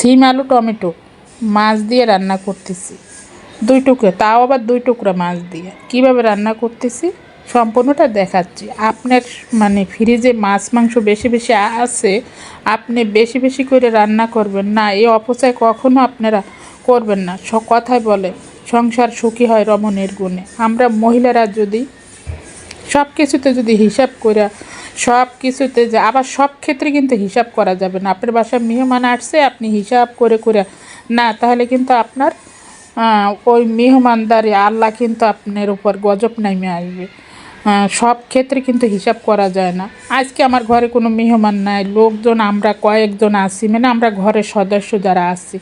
সিম, আলু, টমেটো মাছ দিয়ে রান্না করতেছি। দুই টুকরো, তাও আবার দুই টুকরো মাছ দিয়ে। কীভাবে রান্না করতেছি? সম্পূর্ণটা দেখাচ্ছি। আপনার মানে ফ্রিজে মাছ, মাংস বেশি বেশি আছে, আপনি বেশি বেশি করে রান্না করবেন না। এই অপচয় কখনো আপনারা করবেন না। কথায় বলে, সংসার সুখী হয় রমণের গুণে। আমরা মহিলারা যদি সব কিছুতে যদি হিসাব করে সব কিছুতে যে আবার সব ক্ষেত্রে কিন্তু হিসাব করা যাবে না। আপনার বাসায় মেহমান আসছে আপনি হিসাব করে করে না তাহলে কিন্তু আপনার ওই মেহমানদারি আল্লাহ কিন্তু আপনার উপর গজব নামে আসবে। সব ক্ষেত্রে কিন্তু হিসাব করা যায় না। আজকে আমার ঘরে কোনো মেহমান নাই লোকজন আমরা কয়েকজন আছি মানে আমরা ঘরের সদস্য যারা আহ,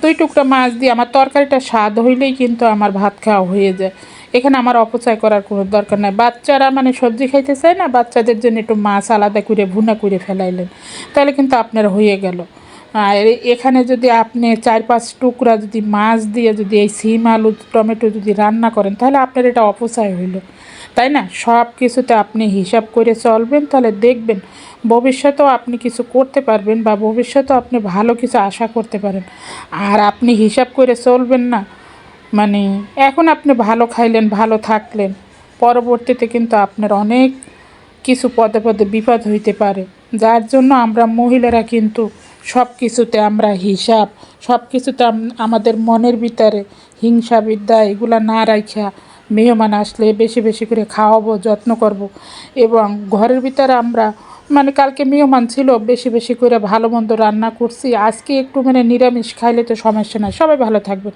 দুই টুকরা মাছ দিয়ে আমার তরকারিটা স্বাদ হইলেই কিন্তু আমার ভাত খাওয়া হয়ে যায়। এখানে আমার অপচয় করার কোনো দরকার নাই। বাচ্চারা মানে সবজি খাইতে চায় না, বাচ্চাদের জন্য একটু মাছ আলাদা করে ভুনা করে ফেলাইলেন। তাহলে কিন্তু আপনার হয়ে গেল। আর এখানে যদি আপনি চার পাঁচ টুকরা যদি মাছ দিয়ে যদি এই সিম আলু, টমেটো যদি রান্না করেন, তাহলে আপনার এটা অপচয় হইল। তাই না? সব কিছুতে আপনি হিসাব করে চলবেন, তাহলে দেখবেন ভবিষ্যতেও আপনি কিছু করতে পারবেন বা ভবিষ্যতেও আপনি ভালো কিছু আশা করতে পারেন। আর আপনি হিসাব করে চলবেন না মানে এখন আপনি ভালো খাইলেন, ভালো থাকলেন, পরবর্তীতে কিন্তু আপনার অনেক কিছু পদে পদে বিপদ হইতে পারে। যার জন্য আমরা মহিলারা কিন্তু সব কিছুতে আমরা হিসাব, সব কিছুতে আমাদের মনের ভিতরে হিংসা বিদ্যা এগুলা না রাখা মেহমান আসলে বেশি বেশি করে খাওয়াবো, যত্ন করব। এবং ঘরের ভিতরে আমরা মানে কালকে মেহমান ছিল, বেশি বেশি করে ভালো মন্দ রান্না করছি। আজকে একটু মানে নিরামিষ, খাইলে তো সমস্যা নাই। সবাই ভালো থাকবে